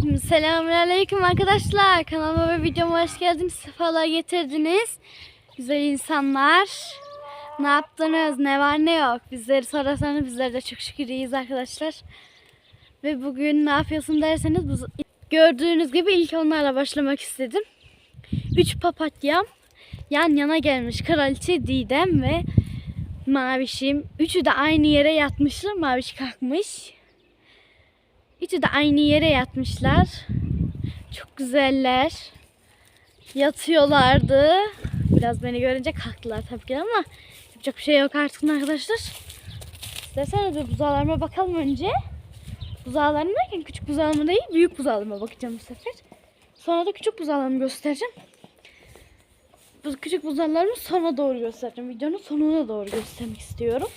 Selamünaleyküm arkadaşlar. Kanalıma ve videoma hoş geldiniz. Sefalar getirdiniz. Güzel insanlar. Ne yaptınız? Ne var ne yok? Bizleri sorarsanız bizler de çok şükür iyiyiz arkadaşlar. Ve bugün ne yapıyorsun derseniz gördüğünüz gibi ilk onlarla başlamak istedim. Üç papatyam yan yana gelmiş. Kraliçe Didem ve Mavişim. Üçü de aynı yere yatmışlar. Maviş kalkmış. Üçü de aynı yere yatmışlar. Çok güzeller. Yatıyorlardı. Biraz beni görünce kalktılar tabii ki ama yapacak bir şey yok artık arkadaşlar. İsterseniz bir buzağlarıma bakalım önce. Buzağlarım derken küçük buzağlarıma değil büyük buzağlarıma bakacağım bu sefer. Sonra da küçük buzağlarımı göstereceğim. Bu küçük buzağlarımı sona doğru göstereceğim. Videonun sonuna doğru göstermek istiyorum.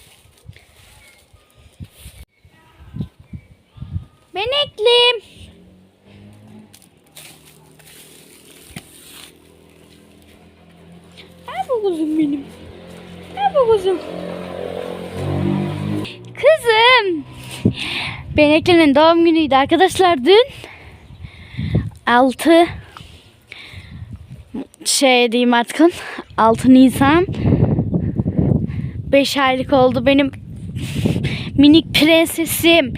Beneklim. Ha bu kuzum benim. Ha bu kuzum. Kızım. Benekli'nin doğum günüydü arkadaşlar dün. 6 şey diyeyim artık 6 Nisan 5 aylık oldu benim minik prensesim.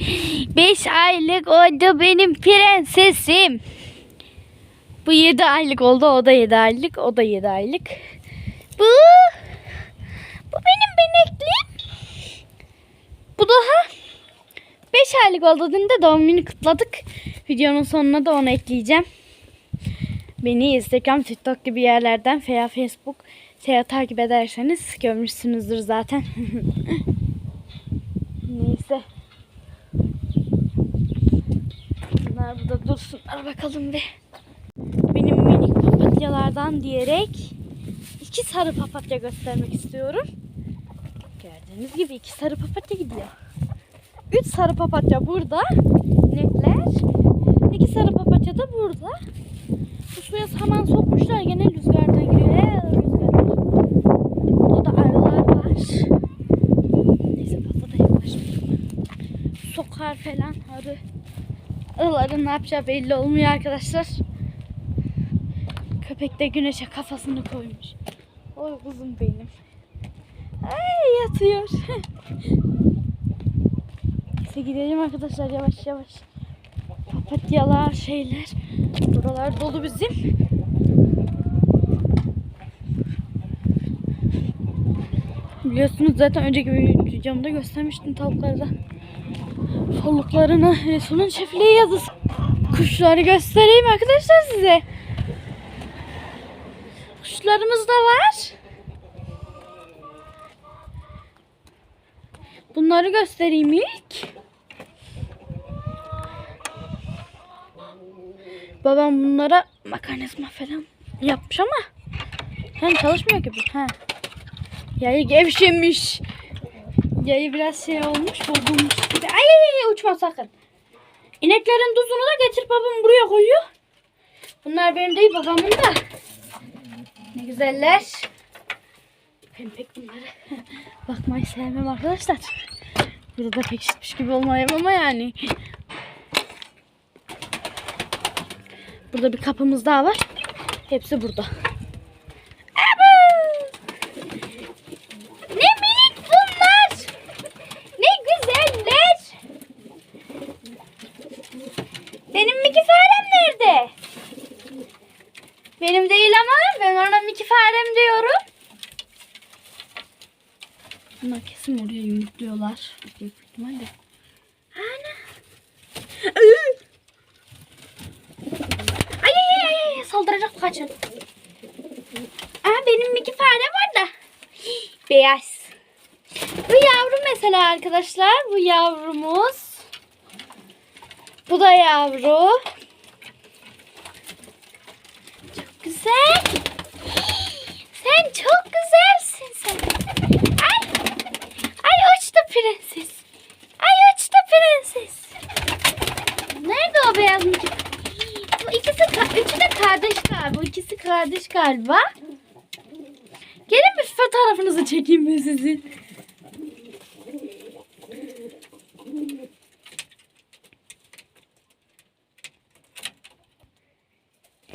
5 aylık oldu benim prensesim. Bu 7 aylık oldu. O da 7 aylık. O da 7 aylık. Bu bu benim beneklim. Bu daha 5 aylık oldu. Dün de doğum günü kutladık. Videonun sonuna da onu ekleyeceğim. Beni Instagram, TikTok gibi yerlerden veya Facebook şey takip ederseniz görmüşsünüzdür zaten. Neyse. Bunlar burada dursunlar bakalım bir. Benim minik papatyalardan diyerek iki sarı papatya göstermek istiyorum. Gördüğünüz gibi iki sarı papatya gidiyor. Üç sarı papatya burada. Netler. İki sarı papatya da burada. Bu suya saman sokmuşlar gene rüzgardan giriyor. Ee, rüzgar. Burada da arılar var. Neyse fazla da. Sokar falan arı. Arıların ne yapacağı belli olmuyor arkadaşlar. Köpek de güneşe kafasını koymuş. Oy kuzum benim. Ay yatıyor. Neyse gidelim arkadaşlar yavaş yavaş. Papatyalar şeyler. Buralar dolu bizim. Biliyorsunuz zaten önceki videomda göstermiştim tavukları da. Folluklarını Resul'ün çiftliği yazısı. Kuşları göstereyim arkadaşlar size. Kuşlarımız da var. Bunları göstereyim ilk. Babam bunlara mekanizma falan yapmış ama yani çalışmıyor gibi. Ha. Yayı gevşemiş. Yayı biraz şey olmuş, bozulmuş gibi. Ay ay ay uçma sakın. İneklerin tuzunu da getir babam buraya koyuyor. Bunlar benim değil babamın da. Ne güzeller. Ben pek bunları bakmayı sevmem arkadaşlar. Burada da pek şişmiş gibi olmayayım ama yani. Burada bir kapımız daha var. Hepsi burada. Aba! Ne minik bunlar. Ne güzeller. Benim Mickey farem nerede? Benim değil ama ben ona Mickey farem diyorum. Bunlar kesin oraya yumurtluyorlar. Büyük ihtimalle. Ana. Ay ay ay ay saldıracak kaçın. Aa benim iki fare var da. Beyaz. Bu yavru mesela arkadaşlar. Bu yavrumuz. Bu da yavru. Çok güzel. Sen çok güzelsin sen. Ay. Ay uçtu prenses. Ay uçtu prenses. Nerede o beyaz miki? Bu ikisi, ka- üçü de kardeş galiba. Bu ikisi kardeş galiba. Gelin bir fotoğrafınızı çekeyim ben sizin.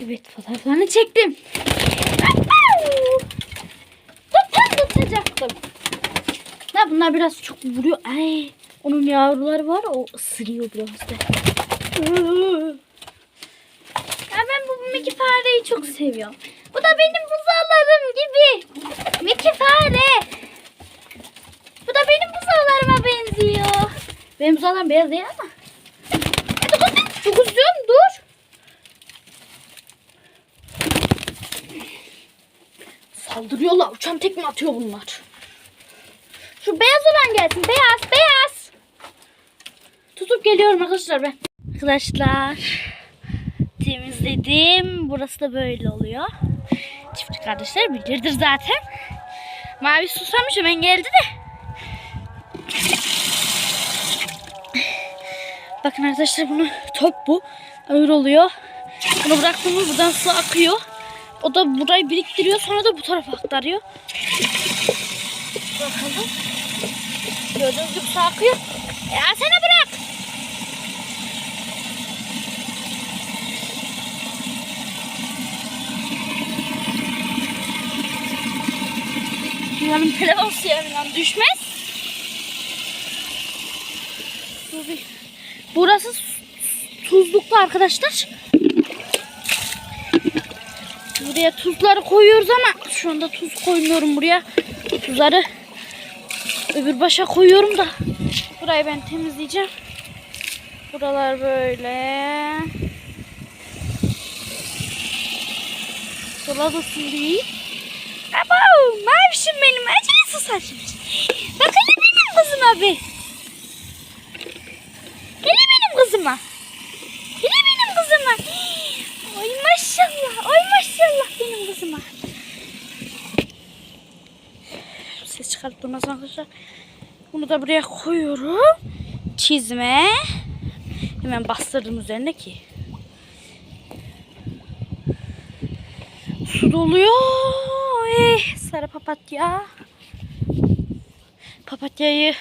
Evet fotoğraflarını çektim. Tam tutacaktım. Ne bunlar biraz çok vuruyor. Ay, onun yavruları var o ısırıyor biraz da. Ya ben bu Mickey fareyi çok seviyorum. Bu da benim buzağlarım gibi. Mickey fare. Bu da benim buzağlarıma benziyor. Benim buzağlarım beyaz değil ama. Kızım. Çok üzüyorum dur. Saldırıyorlar. Uçan tekme atıyor bunlar. Şu beyaz olan gelsin. Beyaz, beyaz. Tutup geliyorum arkadaşlar ben. Arkadaşlar temizledim. Burası da böyle oluyor. Çiftçi kardeşler bilirdir zaten. Mavi susamış hemen geldi de. Bakın arkadaşlar bunu top bu. Ağır oluyor. Bunu bıraktığımız buradan su akıyor. O da burayı biriktiriyor sonra da bu tarafa aktarıyor. Bakalım. Gördüğünüz gibi su akıyor. Ya sana bırak. Umarım telefon suyundan düşmez. Burası tuzluklu arkadaşlar. Buraya tuzları koyuyoruz ama şu anda tuz koymuyorum buraya. Tuzları öbür başa koyuyorum da burayı ben temizleyeceğim. Buralar böyle. Sola da sileyim. Abo, mavişim benim. Acele susar. Bak hele benim kızıma bir. Hele benim kızıma. Hele benim kızıma. Ay maşallah. Ay maşallah benim kızıma. Ses çıkarıp durmaz arkadaşlar. Bunu da buraya koyuyorum. Çizme. Hemen bastırdım üzerine ki. Su doluyor. Eh, sarı papatya. Papatyayı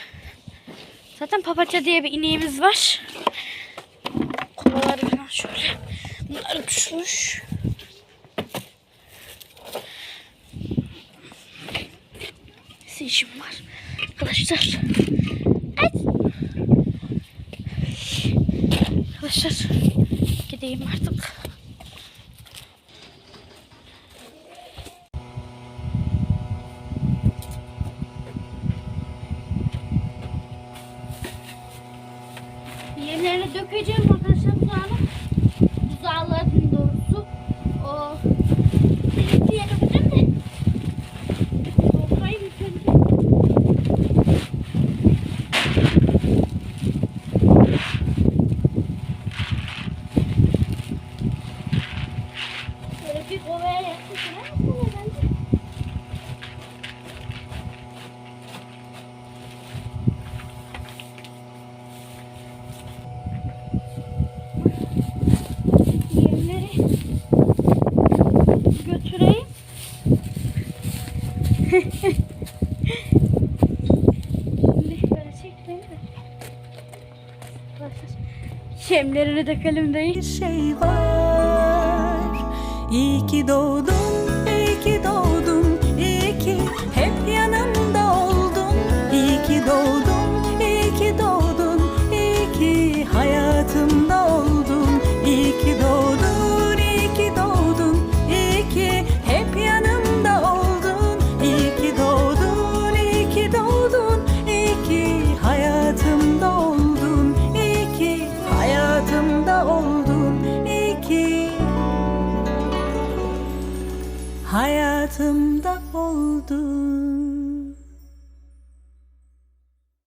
zaten papatya diye bir ineğimiz var. Kovaları falan şöyle. Bunlar düşmüş. Neyse işim var. Arkadaşlar. Ay. Arkadaşlar. Gideyim artık. Dökeceğim Yemlerini dökelim değil. bir şey var İyi ki doğdun,